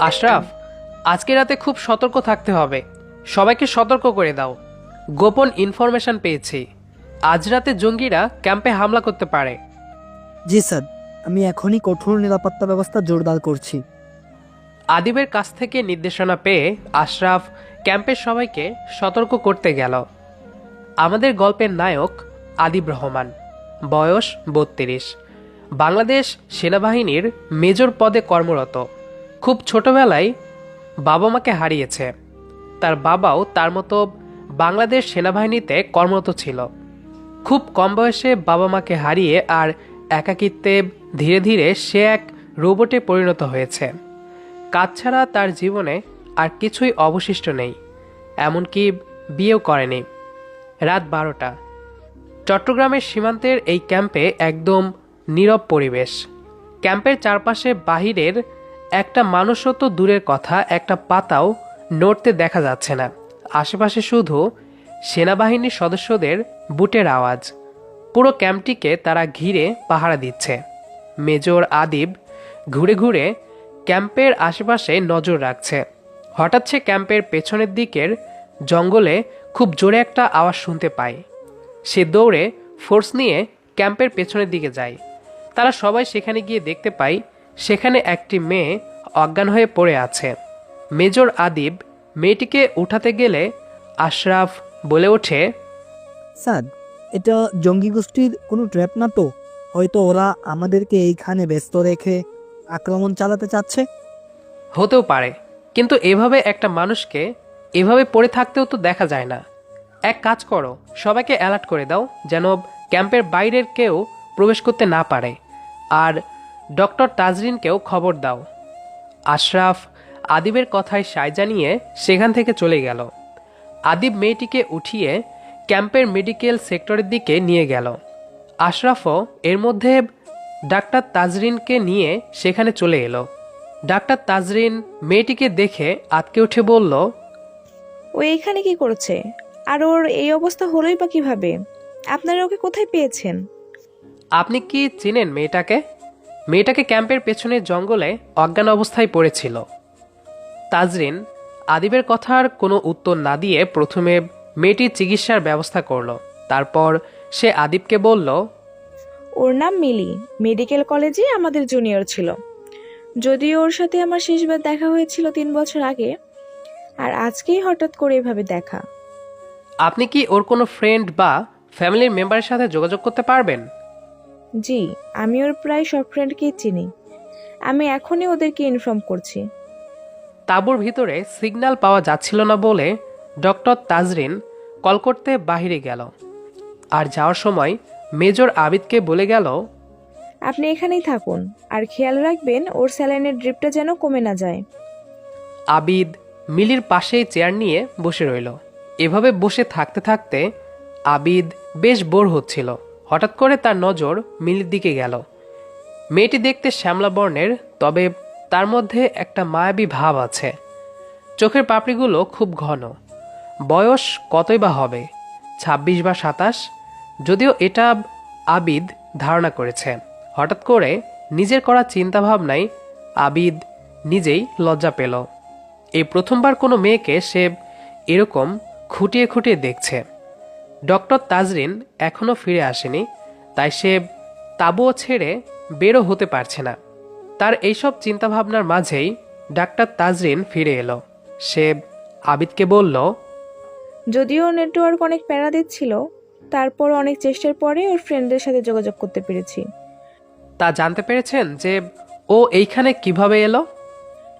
আশরাফ আজকে রাতে খুব সতর্ক থাকতে হবে। সবাইকে সতর্ক করে দাও। গোপন ইনফরমেশন পেয়েছি। আজ রাতে জঙ্গিরা ক্যাম্পে হামলা করতে পারে। জি স্যার আমি এখনই কঠোর নিরাপত্তা ব্যবস্থা জোরদার করছি। আদিবের কাছ থেকে নির্দেশনা পেয়ে আশরাফ ক্যাম্পের সবাইকে সতর্ক করতে গেল। আমাদের গল্পের নায়ক আদিব রহমান বয়স বত্রিশ। বাংলাদেশ সেনাবাহিনীর মেজর পদে কর্মরত। খুব ছোটবেলায় বাবা মাকে হারিয়েছে। তার বাবাও তার মতো বাংলাদেশ সেনাবাহিনীতে কর্মরত ছিল। খুব কম বয়সে বাবা মাকে হারিয়ে আর একাকিত্বে ধীরে ধীরে সে এক রোবটে পরিণত হয়েছে। কাজ ছাড়া তার জীবনে আর কিছুই অবশিষ্ট নেই। এমনকি বিয়েও করেনি। রাত বারোটা। চট্টগ্রামের সীমান্তের এই ক্যাম্পে একদম নীরব পরিবেশ। ক্যাম্পের চারপাশে বাহিরের একটা মানুষও তো দূরের কথা, একটা পাতাও নড়তে দেখা যাচ্ছে না। আশেপাশে শুধু সেনাবাহিনীর সদস্যদের বুটের আওয়াজ। পুরো ক্যাম্পটিকে তারা ঘিরে পাহারা দিচ্ছে। মেজর আদিব ঘুরে ঘুরে ক্যাম্পের আশেপাশে নজর রাখছে। হঠাৎ সে ক্যাম্পের পেছনের দিকের জঙ্গলে খুব জোরে একটা আওয়াজ শুনতে পায়। সে দৌড়ে ফোর্স নিয়ে ক্যাম্পের পেছনের দিকে যায়। তারা সবাই সেখানে গিয়ে দেখতে পায় সেখানে একটি মেয়ে অজ্ঞান হয়ে পড়ে আছে। মেজর আদিব মেয়েটিকে উঠাতে গেলে আশরাফ বলে ওঠে স্যার এটা জঙ্গি গোষ্ঠীর কোনো ট্র্যাপ না তো? হয়তো ওরা আমাদেরকে এইখানে ব্যস্ত রেখে আক্রমণ চালাতে চাচ্ছে? হতেও পারে কিন্তু এভাবে একটা মানুষকে এভাবে পড়ে থাকতেও তো দেখা যায় না। এক কাজ করো সবাইকে অ্যালার্ট করে দাও যেন ক্যাম্পের বাইরের কেউ প্রবেশ করতে না পারে। আর ডক্টর তাজরিনকেও খবর দাও। আশরাফ আদিবের কথায় সায় জানিয়ে সেখান থেকে চলে গেল। আদিব মেয়েটিকে উঠিয়ে ক্যাম্পের মেডিকেল সেক্টরের দিকে নিয়ে গেল। আশরাফও এর মধ্যে ডাক্তার তাজরিনকে নিয়ে সেখানে চলে এলো। ডাক্তার তাজরিন মেয়েটিকে দেখে আটকে উঠে বলল, ও এইখানে কি করছে? আর ওর এই অবস্থা হলোই বা কীভাবে? আপনারা ওকে কোথায় পেয়েছেন? আপনি কি চিনেন মেয়েটাকে? মেয়েটাকে ক্যাম্পের পেছনের জঙ্গলে অজ্ঞান অবস্থায় পড়েছিল। তাজরিন আদিবের কথার কোনো উত্তর না দিয়ে প্রথমে মেয়েটির চিকিৎসার ব্যবস্থা করল। তারপর সে আদিবকে বলল ওর নাম মিলি। মেডিকেল কলেজে আমাদের জুনিয়র ছিল। যদিও ওর সাথে আমার শেষবার দেখা হয়েছিল তিন বছর আগে আর আজকেই হঠাৎ করে এভাবে দেখা। আপনি কি ওর কোনো ফ্রেন্ড বা ফ্যামিলির মেম্বারের সাথে যোগাযোগ করতে পারবেন? জি আমি ওর প্রায় সব ফ্রেন্ডকেই চিনি। আমি এখনই ওদেরকে ইনফর্ম করছি। তাঁবুর ভিতরে সিগন্যাল পাওয়া যাচ্ছিল না বলে ডক্টর তাজরিন কল করতে বাহিরে গেল। আর যাওয়ার সময় মেজর আবিদকে বলে গেল আপনি এখানেই থাকুন আর খেয়াল রাখবেন ওর স্যালাইনের ড্রিপটা যেন কমে না যায়। আবিদ মিলির পাশেই চেয়ার নিয়ে বসে রইল। এভাবে বসে থাকতে থাকতে আবিদ বেশ বোর হচ্ছিল। হঠাৎ করে তার নজর মিলির দিকে গেল। মেয়েটি দেখতে শ্যামলা বর্ণের, তবে তার মধ্যে একটা মায়াবী ভাব আছে। চোখের পাপড়িগুলো খুব ঘন। বয়স কতই বা হবে? ছাব্বিশ বা সাতাশ? যদিও এটা আবিদ ধারণা করেছে। হঠাৎ করে নিজের করা চিন্তাভাবনায় আবিদ নিজেই লজ্জা পেল। এই প্রথমবার কোনো মেয়েকে সে এরকম খুঁটিয়ে খুঁটিয়ে দেখছে। ডক্টর তাজরিন এখনও ফিরে আসেনি তাই সে তাবুও ছেড়ে বেরো হতে পারছে না। তার এইসব চিন্তাভাবনার মাঝেই ডাক্তার তাজরিন ফিরে এলো। সে আবিদকে বলল যদিও নেটওয়ার্ক অনেক প্যারা দিচ্ছিল তারপর অনেক চেষ্টার পরে ওর ফ্রেন্ডদের সাথে যোগাযোগ করতে পেরেছি। তা জানতে পেরেছেন যে ও এইখানে কীভাবে এলো?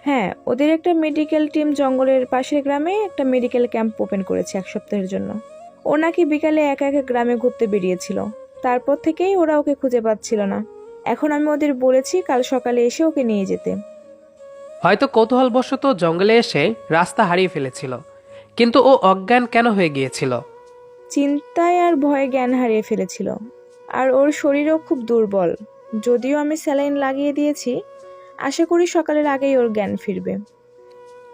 হ্যাঁ ওদের একটা মেডিকেল টিম জঙ্গলের পাশের গ্রামে একটা মেডিকেল ক্যাম্প ওপেন করেছে এক সপ্তাহের জন্য। ও নাকি বিকালে একা একা গ্রামে ঘুরতে বেরিয়েছিল। তারপর থেকেই ওরা ওকে খুঁজে পাচ্ছিল না। এখন আমি ওদের বলেছি কাল সকালে এসে ওকে নিয়ে যেতে। হয়তো কৌতূহলবশত জঙ্গলে এসে রাস্তা হারিয়ে ফেলেছিল। কিন্তু ও অজ্ঞান কেন হয়ে গিয়েছিল? চিন্তায় আর ভয়ে জ্ঞান হারিয়ে ফেলেছিল। আর ওর শরীরও খুব দুর্বল। যদিও আমি স্যালাইন লাগিয়ে দিয়েছি আশা করি সকালের আগেই ওর জ্ঞান ফিরবে।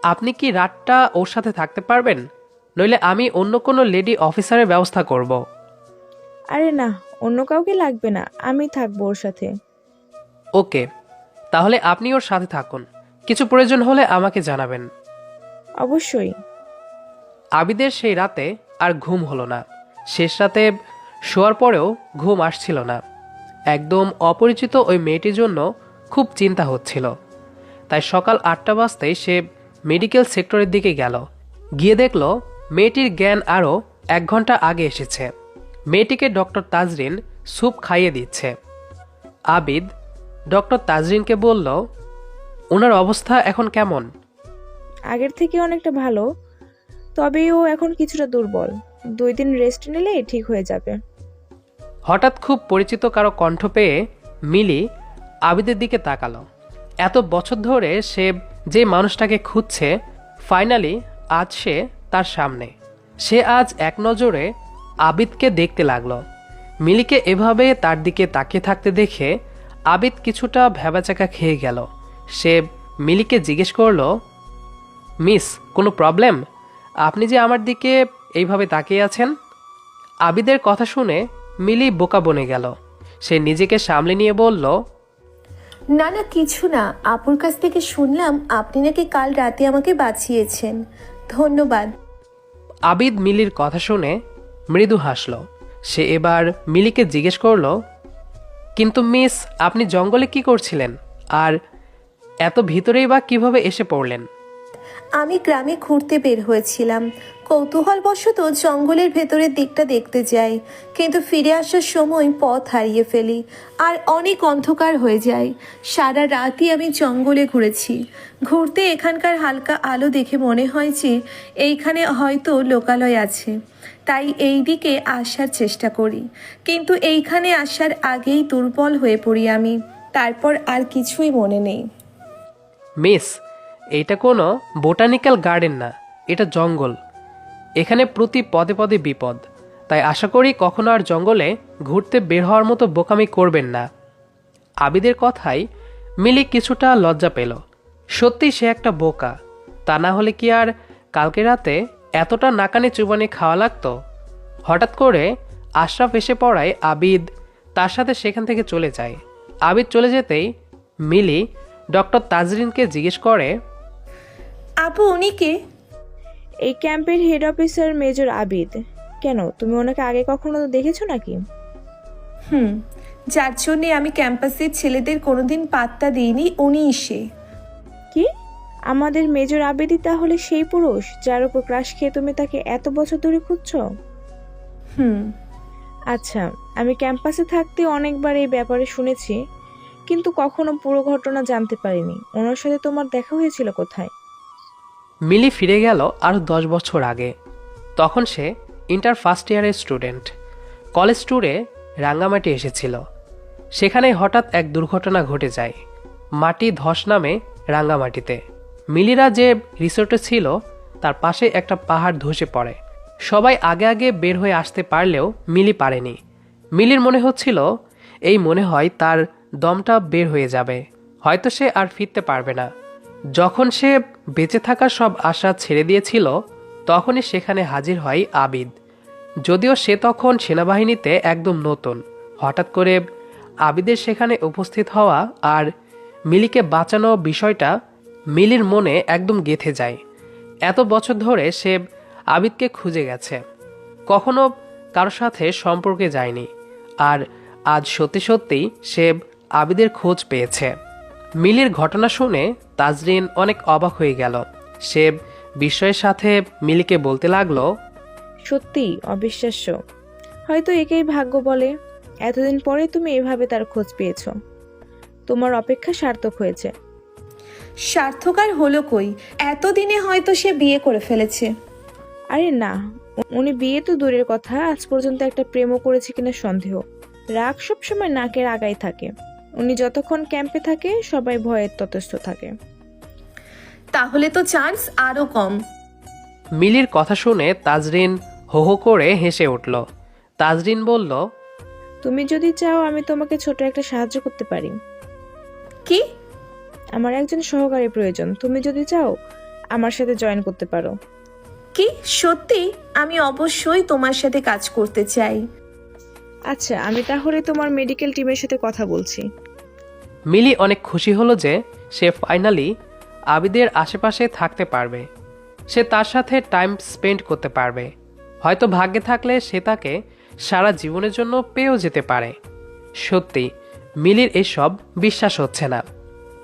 আপনি কি রাতটা ওর সাথে থাকতে পারবেন? নইলে আমি অন্য কোনো লেডি অফিসারের ব্যবস্থা করব। আরে না অন্য কাউকে লাগবে না আমি থাকব ওর সাথে। ওকে তাহলে আপনি ওর সাথে থাকুন। কিছু প্রয়োজন হলে আমাকে জানাবেন। অবশ্যই। আবিদের সেই রাতে আর ঘুম হলো না। শেষ রাতে শোয়ার পরেও ঘুম আসছিল না। একদম অপরিচিত ওই মেয়েটির জন্য খুব চিন্তা হচ্ছিল। তাই সকাল আটটা বাজতেই সে মেডিকেল সেক্টরের দিকে গেল। গিয়ে দেখল মেয়েটির জ্ঞান আরও এক ঘণ্টা আগে এসেছে। মেয়েটিকে ডক্টর তাজরিন স্যুপ খাইয়ে দিচ্ছে। আবিদ ডক্টর তাজরিনকে বলল ওনার অবস্থা এখন কেমন? আগের থেকে অনেকটা ভালো তবে ও এখন কিছুটা দুর্বল। দুই দিন রেস্ট নিলেই ঠিক হয়ে যাবে। হঠাৎ খুব পরিচিত কারও কণ্ঠ পেয়ে মিলি আবিদের দিকে তাকালো। এত বছর ধরে সে যে মানুষটাকে খুঁজছে ফাইনালি আজ সে তার সামনে। সে আজ এক নজরে আবিদকে দেখতে লাগল। মিলিকে এভাবে তার দিকে তাকিয়ে থাকতে দেখে আবিদ কিছুটা ভেবাচাকা খেয়ে গেল। সে মিলিকে জিজ্ঞেস করল, মিস, কোনো প্রবলেম? আপনি যে আমার দিকে এইভাবে তাকিয়ে আছেন? আবিদের কথা শুনে মিলি বোকা বনে গেল। সে নিজেকে সামলে নিয়ে বলল, না না, কিছু না। আপুর কাছ থেকে শুনলাম আপনি নাকি কাল রাতে আমাকে বাঁচিয়েছেন। ধন্যবাদ। আবিদ মিলির কথা শুনে মৃদু হাসল। সে এবার মিলিকে জিজ্ঞেস করল কিন্তু মিস আপনি জঙ্গলে কি করছিলেন? আর এত ভিতরেই বা কীভাবে এসে পড়লেন? আমি গ্রামে ঘুরতে বের হয়েছিলাম। কৌতূহলবশত জঙ্গলের ভেতরের দিকটা দেখতে যাই, কিন্তু ফিরে আসার সময় পথ হারিয়ে ফেলি আর অনেক অন্ধকার হয়ে যায় সারা রাতই আমি জঙ্গলে ঘুরেছি। ঘুরতে এখানকার হালকা আলো দেখে মনে হয় যে এইখানে হয়তো লোকালয় আছে। তাই এই দিকে আসার চেষ্টা করি। কিন্তু এইখানে আসার আগেই দুর্বল হয়ে পড়ি আমি। তারপর আর কিছুই মনে নেই। মিস, এইটা কোনো বোটানিক্যাল গার্ডেন না। এটা জঙ্গল। এখানে প্রতি পদে পদে বিপদ। তাই আশা করি কখনো আর জঙ্গলে ঘুরতে বের হওয়ার মতো বোকামি করবেন না। আবিদের কথাই মিলি কিছুটা লজ্জা পেল। সত্যি সে একটা বোকা। তা না হলে কি আর কালকে রাতে এতটা নাকানি চুবানি খাওয়া লাগতো? হঠাৎ করে আশরাফ এসে পড়ায় আবিদ তার সাথে সেখান থেকে চলে যায়। আবিদ চলে যেতেই মিলি ডক্টর তাজরিনকে জিজ্ঞেস করে, আপু, উনি কে? এই ক্যাম্পের হেড অফিসার মেজর আবিদ। কেন তুমি ওনাকে আগে কখনো দেখেছ নাকি? হুম যার জন্যে আমি ক্যাম্পাসের ছেলেদের কোনোদিন পাত্তা দিইনি উনিই সে। কি? আমাদের মেজর আবিদই তাহলে সেই পুরুষ যার উপর ক্রাশ খেয়ে তুমি তাকে এত বছর ধরে খুঁজছো? হুম। আচ্ছা আমি ক্যাম্পাসে থাকতে অনেকবার এই ব্যাপারে শুনেছি কিন্তু কখনো পুরো ঘটনা জানতে পারিনি। ওনার সাথে তোমার দেখা হয়েছিল কোথায়? মিলি ফিরে গেল আরও দশ বছর আগে। তখন সে ইন্টার ফার্স্ট ইয়ারের স্টুডেন্ট কলেজ ট্যুরে রাঙ্গামাটি এসেছিল। সেখানে হঠাৎ এক দুর্ঘটনা ঘটে যায়। মাটি ধস নামে রাঙ্গামাটিতে। মিলিরা যে রিসোর্টে ছিল, তার পাশে একটা পাহাড় ধসে পড়ে। সবাই আগে আগে বের হয়ে আসতে পারলেও মিলি পারেনি। মিলির মনে হচ্ছিল, এই মনে হয় তার দমটা বের হয়ে যাবে। হয়তো সে আর ফিরতে পারবে না। যখন সে বেঁচে থাকার সব আশা ছেড়ে দিয়েছিল, তখনই সেখানে হাজির হয় আবিদ। যদিও সে তখন সেনাবাহিনীতে একদম নতুন। হঠাৎ করে আবিদের সেখানে উপস্থিত হওয়া আর মিলিকে বাঁচানো বিষয়টা মিলির মনে একদম গেথে যায়। এত বছর ধরে সে আবিদকে খুঁজে গেছে। কখনো কারও সাথে সম্পর্কে যায়নি। আর আজ সত্যি সত্যিই সে আবিদের খোঁজ পেয়েছে। মিলির ঘটনা শুনে তাজরিন অনেক অবাক হয়ে গেল। সে বিস্ময়ের সাথে মিলিকে বলতে লাগল সত্যি অবিশ্বাস্য। হয়তো একেই ভাগ্য বলে। এতদিন পরে তুমি এভাবে তার খোঁজ পেয়েছ। তোমার অপেক্ষা সার্থক হয়েছে। সার্থক আর হলো কই? এতদিনে হয়তো সে বিয়ে করে ফেলেছে। আরে না উনি বিয়ে তো দূরের কথা আজ পর্যন্ত একটা প্রেমও করেছে কিনা সন্দেহ। রাগ সবসময় নাকের আগায় থাকে। উনি যতক্ষণ ক্যাম্পে থাকে সবাই ভয়ের ততস্থ থাকে। তাহলে তো চান্স আরও কম। মিলির কথা শুনে তাজরিন হো হো করে হেসে উঠল। তাজরিন বলল তুমি যদি চাও আমি তোমাকে ছোট একটা সাহায্য করতে পারি। কি? আমার একজন সহকারী প্রয়োজন। তুমি যদি চাও আমার সাথে জয়েন করতে পারো। কি? সত্যি? আমি অবশ্যই তোমার সাথে কাজ করতে চাই। আচ্ছা আমি তাহলে তোমার মেডিকেল টিমের সাথে কথা বলছি। মিলি অনেক খুশি হলো যে সে ফাইনালি আবিদের আশেপাশে থাকতে পারবে। সে তার সাথে টাইম স্পেন্ড করতে পারবে। হয়তো ভাগ্যে থাকলে সে তাকে সারা জীবনের জন্য পেয়েও যেতে পারে। সত্যি, মিলির এসব বিশ্বাস হচ্ছে না।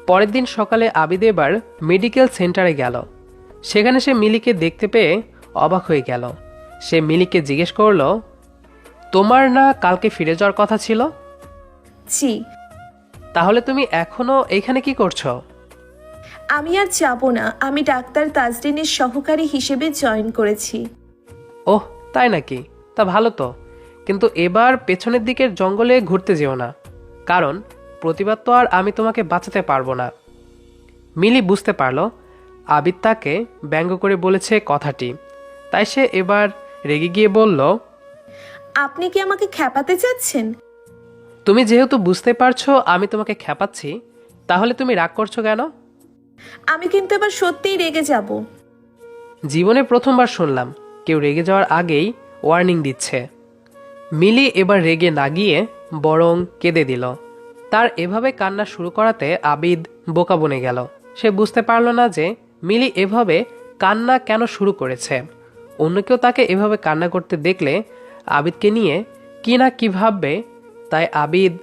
পরের দিন সকালে আবিদ এবার মেডিকেল সেন্টারে গেল। সেখানে সে মিলিকে দেখতে পেয়ে অবাক হয়ে গেল। সে মিলিকে জিজ্ঞেস করল, তোমার না কালকে ফিরে যাওয়ার কথা ছিল? তাহলে তুমি এখনও এখানে কি করছ? আমি আর যাব না। আমি ডাক্তার তাজরিনের সহকারী হিসেবে জয়েন করেছি। ওহ তাই নাকি? তা ভালো তো। কিন্তু এবার পেছনের দিকের জঙ্গলে ঘুরতে যেও না। কারণ প্রতিবাদ তো আর আমি তোমাকে বাঁচাতে পারব না। মিলি বুঝতে পারল আবিদ তাকে ব্যঙ্গ করে বলেছে কথাটি। তাই সে এবার রেগে গিয়ে বলল আপনি কি আমাকে খ্যাপাতে চাচ্ছেন তুমি যেহেতু বুঝতে পারছ আমি তোমাকে খেপাচ্ছি তাহলে তুমি রাগ করছ কেন? আমি কিন্তু এবার সত্যিই রেগে যাব। জীবনে প্রথমবার শুনলাম কেউ রেগে যাওয়ার আগেই ওয়ার্নিং দিচ্ছে। মিলি এবার রেগে না গিয়ে বরং কেঁদে দিল। তার এভাবে কান্না শুরু করাতে আবিদ বোকা বনে গেল। সে বুঝতে পারল না যে মিলি এভাবে কান্না কেন শুরু করেছে। অন্য কেউ তাকে এভাবে কান্না করতে দেখলে আবিদকে নিয়ে কি না কী ভাববে তাই আবিদ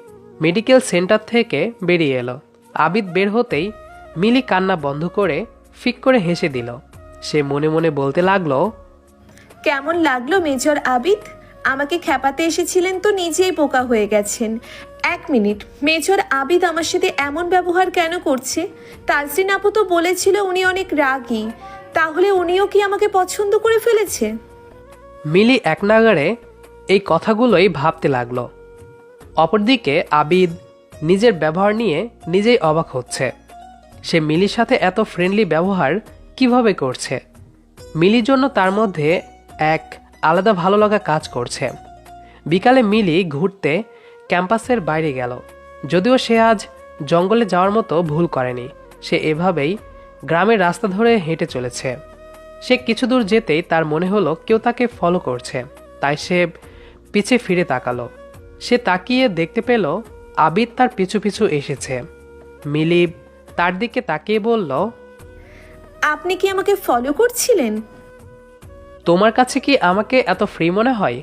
মেডিকেল সেন্টার থেকে বেরিয়ে এলো। আবিদ বের হতেই মিলি কান্না বন্ধ করে ফিক করে হেসে দিল। সে মনে মনে বলতে লাগল কেমন লাগল মেজর আবিদ? আমাকে খ্যাপাতে এসেছিলেন তো নিজেই পোকা হয়ে গেছেন। এক মিনিট মেজর আবিদ আমার সাথে এমন ব্যবহার কেন করছে? তাজরিন আপু তো বলেছিল উনি অনেক রাগী। তাহলে উনিও কি আমাকে পছন্দ করে ফেলেছে? মিলি এক নাগারে এই কথাগুলোই ভাবতে লাগল। অপরদিকে আবিদ নিজের ব্যবহার নিয়ে নিজেই অবাক হচ্ছে। সে মিলির সাথে এত ফ্রেন্ডলি ব্যবহার কীভাবে করছে? মিলির জন্য তার মধ্যে এক আলাদা ভালো লাগা কাজ করছে। বিকালে মিলি ঘুরতে ক্যাম্পাসের বাইরে গেল। যদিও সে আজ জঙ্গলে যাওয়ার মতো ভুল করেনি, সে এভাবেই গ্রামের রাস্তা ধরে হেঁটে চলেছে। সে কিছু দূর যেতেই তার মনে হলো কেউ তাকে ফলো করছে, তাই সে পিছে ফিরে তাকালো। সে তাকিয়ে দেখতে পেল আবিদ তার পিছু পিছু এসেছে। মিলিব তার দিকে তাকিয়ে বলল আপনি কি আমাকে ফলো করছিলেন? তোমার কাছে কি আমাকে এত ফ্রি মনে হয়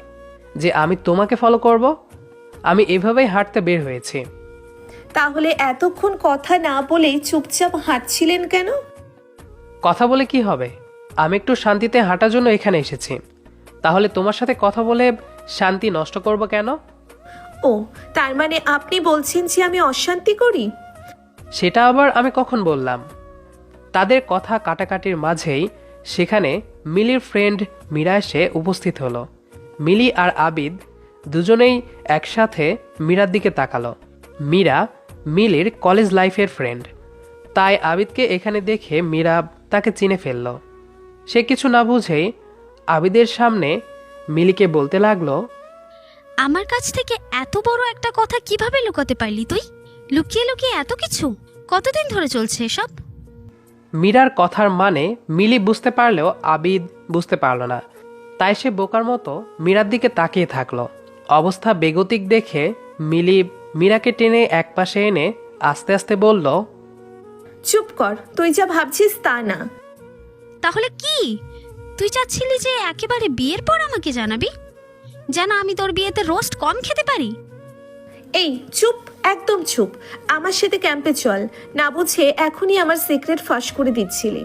যে আমি তোমাকে ফলো করব? আমি এভাবেই হাঁটতে বের হয়েছি। তাহলে এতক্ষণ কথা না বলেই চুপচাপ হাঁটছিলেন কেন? কথা বলে কি হবে? আমি একটু শান্তিতে হাঁটার জন্য এখানে এসেছি। তাহলে তোমার সাথে কথা বলে শান্তি নষ্ট করব কেন? ও, তার মানে আপনি বলছেন যে আমি অশান্তি করি? সেটা আবার আমি কখন বললাম? তাদের কথা কাটাকাটির মাঝেই সেখানে মিলির ফ্রেন্ড মীরা এসে উপস্থিত হলো। মিলি আর আবিদ দুজনেই একসাথে মীরার দিকে তাকালো। মীরা মিলির কলেজ লাইফের ফ্রেন্ড তাই আবিদকে এখানে দেখে মীরা তাকে চিনে ফেলল। সে কিছু না বুঝেই আবিদের সামনে মিলিকে বলতে লাগল আমার কাছ থেকে এত বড় একটা কথা কীভাবে লুকাতে পারলি তুই? লুকিয়ে লুকিয়ে এত কিছু? কতদিন ধরে চলছে এসব? মীরার কথার মানে মিলি বুঝতে পারলেও আবিদ বুঝতে পারল না। তাই সে বোকার মতো মীরার দিকে তাকিয়ে থাকল। অবস্থা বেগতিক দেখে মিলি মীরাকে টেনে একপাশে এনে আস্তে আস্তে বলল চুপ কর তুই যা ভাবছিস তা না। তাহলে কি? তুই চাচ্ছিলি যে একেবারে বিয়ের পর আমাকে জানাবি? যেন আমি তোর বিয়েতে রোস্ট কম খেতে পারি। এই চুপ একদম চুপ। আমার সাথে ক্যাম্পে চল। না বুঝে এখনই আমার সিক্রেট ফাঁস করে দিচ্ছিলি।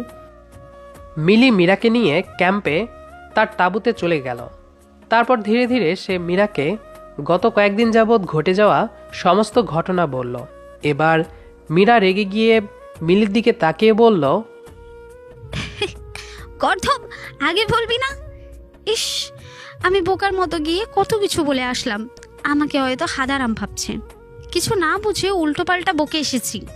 মিলি মীরাকে নিয়ে ক্যাম্পে তার তাঁবুতে চলে গেল। তারপর ধীরে ধীরে সে মীরাকে গত কয়েকদিন যাবৎ ঘটে যাওয়া সমস্ত ঘটনা বলল। এবার মীরা রেগে গিয়ে মিলির দিকে তাকিয়ে বলল গর্ধব আগে বলবি না? ইস আমি বোকার মতো গিয়ে কত কিছু বলে আসলাম। আমাকে হয়তো হাদারাম ভাবছে। কিছু না বুঝে উল্টোপাল্টা বকে এসেছি।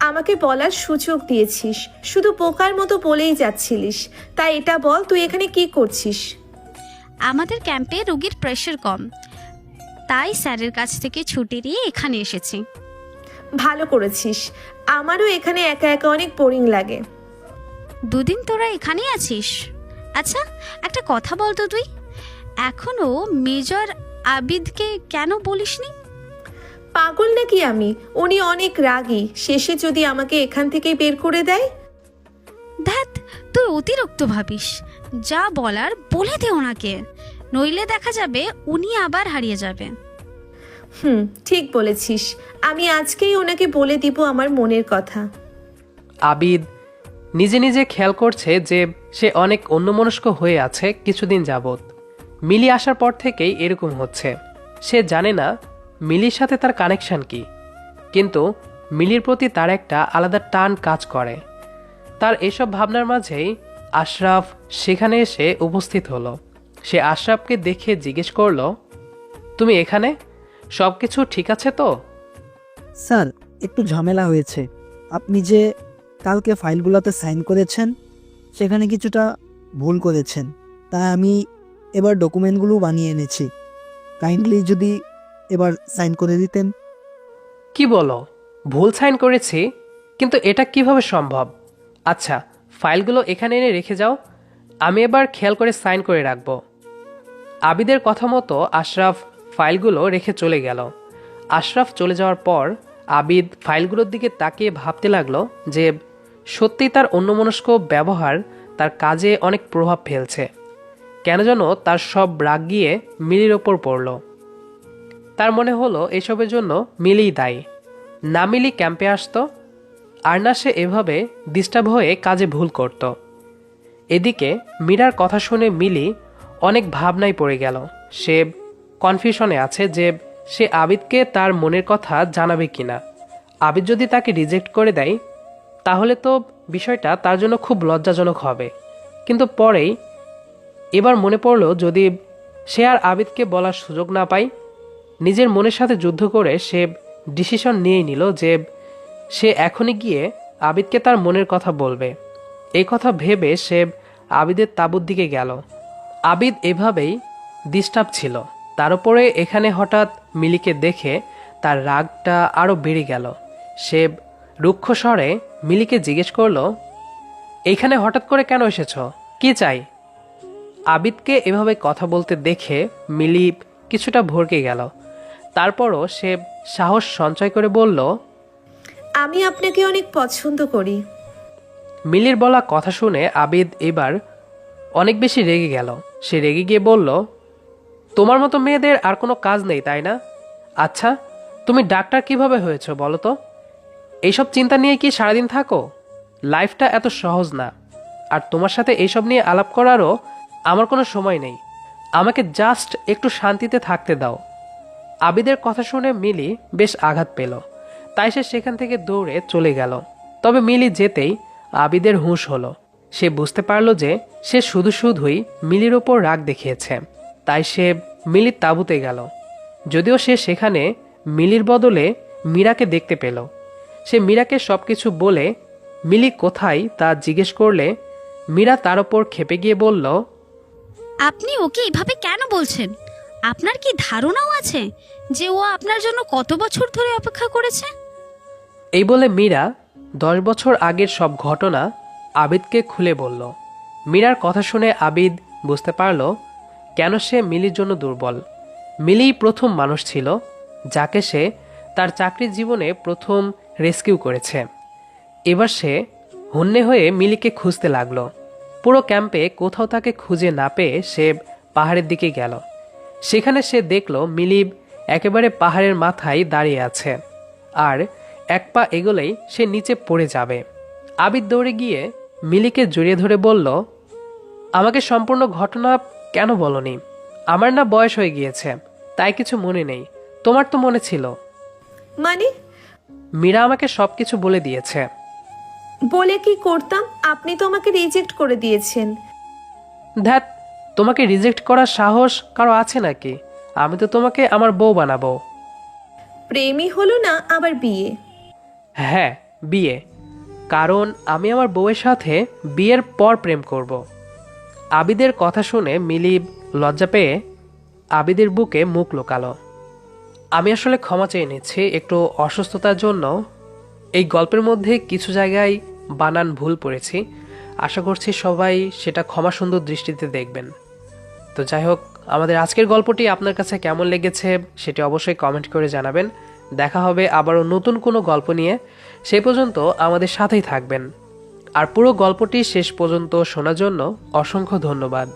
আমাকে বলার সুযোগ দিয়েছিস। শুধু বোকার মতো বলেই যাচ্ছিলিস। তাই এটা বল তুই এখানে কি করছিস? আমাদের ক্যাম্পে রোগীর প্রেশার কম। তাই স্যারের কাছ থেকে ছুটি নিয়ে এখানে এসেছি। ভালো করেছিস। আমারও এখানে একা একা অনেক বোরিং লাগে। দুদিন তোরা এখানেই আছিস? আচ্ছা একটা কথা বলতো তুই? এখনও মেজর আবিদকে কেন বলিসনি? পাগল নাকি আমি? উনি অনেক রাগী। শেষে যদি আমাকে এখান থেকেই বের করে দেয়? ধ্যাত তুই অতিরিক্ত ভাবিস। যা বলার বলে দে ওনাকে। নইলে দেখা যাবে উনি আবার হারিয়ে যাবে। হুম ঠিক বলেছিস। আমি আজকেই ওনাকে বলে দিব আমার মনের কথা। আবিদ নিজে নিজে খেয়াল করছে যে সে অনেক অন্যমনস্ক হয়ে আছে কিছুদিন যাবৎ। মিলি আসার পর থেকেই এরকম হচ্ছে। সে জানে না মিলির সাথে তার কানেকশন কি। কিন্তু মিলির প্রতি তার একটা আলাদা টান কাজ করে। তার এসব ভাবনার মাঝেই আশরাফ সেখানে এসে উপস্থিত হলো। সে আশরাফকে দেখে জিজ্ঞেস করল, তুমি এখানে? সব কিছু ঠিক আছে তো? স্যার, একটু ঝামেলা হয়েছে। আপনি যে কালকে ফাইলগুলোতে সাইন করেছেন, সেখানে কিছুটা ভুল করেছেন। তাই আমি এবার ডকুমেন্টগুলো বানিয়ে এনেছি। কাইন্ডলি যদি এবার সাইন করে দিতেন। কি বলো? ভুল সাইন করেছি, কিন্তু এটা কীভাবে সম্ভব? আচ্ছা ফাইলগুলো এখানে এনে রেখে যাও। আমি এবার খেয়াল করে সাইন করে রাখব। আবিদের কথা মতো আশরাফ ফাইলগুলো রেখে চলে গেল। আশরাফ চলে যাওয়ার পর আবিদ ফাইলগুলোর দিকে তাকিয়ে ভাবতে লাগল যে সত্যিই তার অন্যমনস্ক ব্যবহার তার কাজে অনেক প্রভাব ফেলছে। কেন যেন তার সব রাগ গিয়ে মিলির ওপর পড়ল। তার মনে হলো এসবের জন্য মিলিই দায়ী। না মিলি ক্যাম্পে আসতো, আর না সে এভাবে ডিস্টার্ব হয়ে কাজে ভুল করত। এদিকে মীরার কথা শুনে মিলি অনেক ভাবনায় পড়ে গেল। সে কনফিউশনে আছে যে সে আবিদকে তার মনের কথা জানাবে কিনা। আবিদ যদি তাকে রিজেক্ট করে দেয়, তাহলে তো বিষয়টা তার জন্য খুব লজ্জাজনক হবে। কিন্তু পরেই এবার মনে পড়ল যদি সে আর আবিদকে বলার সুযোগ না পায়, নিজের মনের সাথে যুদ্ধ করে সে ডিসিশন নিয়ে নিল যে সে এখনই গিয়ে আবিদকে তার মনের কথা বলবে। এই কথা ভেবে সে আবিদের তাবুর দিকে গেল। আবিদ এভাবেই ডিস্টার্ব ছিল। তার উপরে এখানে হঠাৎ মিলিকে দেখে তার রাগটা আরও বেড়ে গেল। সে রুক্ষ স্বরে মিলিকে জিজ্ঞেস করল এইখানে হঠাৎ করে কেন এসেছ? কি চাই? আবিদকে এভাবে কথা বলতে দেখে মিলি কিছুটা ভরকে গেল। তারপরও সে সাহস সঞ্চয় করে বলল আমি আপনাকে অনেক পছন্দ করি। মিলির বলা কথা শুনে আবিদ এবার অনেক বেশি রেগে গেল। সে রেগে গিয়ে বলল তোমার মতো মেয়েদের আর কোনো কাজ নেই তাই না? আচ্ছা তুমি ডাক্তার কীভাবে হয়েছো বলো তো? এইসব চিন্তা নিয়ে কি সারাদিন থাকো? লাইফটা এত সহজ না। আর তোমার সাথে এইসব নিয়ে আলাপ করারও আমার কোনো সময় নেই। আমাকে জাস্ট একটু শান্তিতে থাকতে দাও। আবিদের কথা শুনে মিলি বেশ আঘাত পেল। তাই সে সেখান থেকে দৌড়ে চলে গেল। তবে মিলি যেতেই আবিদের হুঁশ হলো। সে বুঝতে পারল যে সে শুধু শুধুই মিলির ওপর রাগ দেখিয়েছে। তাই সে মিলির তাঁবুতে গেল। যদিও সে সেখানে মিলির বদলে মীরাকে দেখতে পেল। সে মীরাকে সব কিছু বলে মিলি কোথায় তা জিজ্ঞেস করলে মীরা তার ওপর খেপে গিয়ে বলল আপনি ওকে এভাবে কেন বলছেন? আপনার কি ধারণাও আছে যে ও আপনার জন্য কত বছর ধরে অপেক্ষা করেছে? এই বলে মীরা দশ বছর আগের সব ঘটনা আবিদকে খুলে বলল। মীরার কথা শুনে আবিদ বুঝতে পারল কেন সে মিলির জন্য দুর্বল। মিলিই প্রথম মানুষ ছিল যাকে সে তার চাকরির জীবনে প্রথম রেস্কিউ করেছে। এবার সে হন্যে হয়ে মিলিকে খুঁজতে লাগল। পুরো ক্যাম্পে কোথাও তাকে খুঁজে না পেয়ে সে পাহাড়ের দিকে গেল। সেখানে সে দেখল মিলিব একেবারে পাহাড়ের মাথায় দাঁড়িয়ে আছে। আর এক পা এগোলেই সে নিচে পড়ে যাবে। আবিদ দৌড়ে গিয়ে মিলিকে জড়িয়ে ধরে বলল আমাকে সম্পূর্ণ ঘটনা কেন বলনি? আমার না বয়স হয়ে গিয়েছে তাই কিছু মনে নেই। তোমার তো মনে ছিল। মানে? মীরা আমাকে সব কিছু বলে দিয়েছে। বলে কি করতাম? আপনি তো আমাকে রিজেক্ট করে দিয়েছেন। ধ্যাত তোমাকে রিজেক্ট করার সাহস কারও আছে নাকি? আমি তো তোমাকে আমার বউ বানাবো। প্রেমই হলো না আবার বিয়ে? হ্যাঁ বিয়ে। কারণ আমি আমার বউয়ের সাথে বিয়ের পর প্রেম করব। আবিদের কথা শুনে মিলিব লজ্জা পেয়ে আবিদের বুকে মুখ লোকালো। আমি আসলে ক্ষমা চেয়ে নিচ্ছি একটু অসুস্থতার জন্য এই গল্পের মধ্যে কিছু জায়গায় বানান ভুল পড়েছি। আশা করছি সবাই সেটা ক্ষমা সুন্দর দৃষ্টিতে দেখবেন। তো যাই হোক, আমাদের আজকের গল্পটি আপনার কাছে কেমন লেগেছে সেটি অবশ্যই কমেন্ট করে জানাবেন। দেখা হবে আবারও নতুন কোনো গল্প নিয়ে। সে পর্যন্ত আমাদের সাথেই থাকবেন। আর পুরো গল্পটি শেষ পর্যন্ত শোনার জন্য অসংখ্য ধন্যবাদ।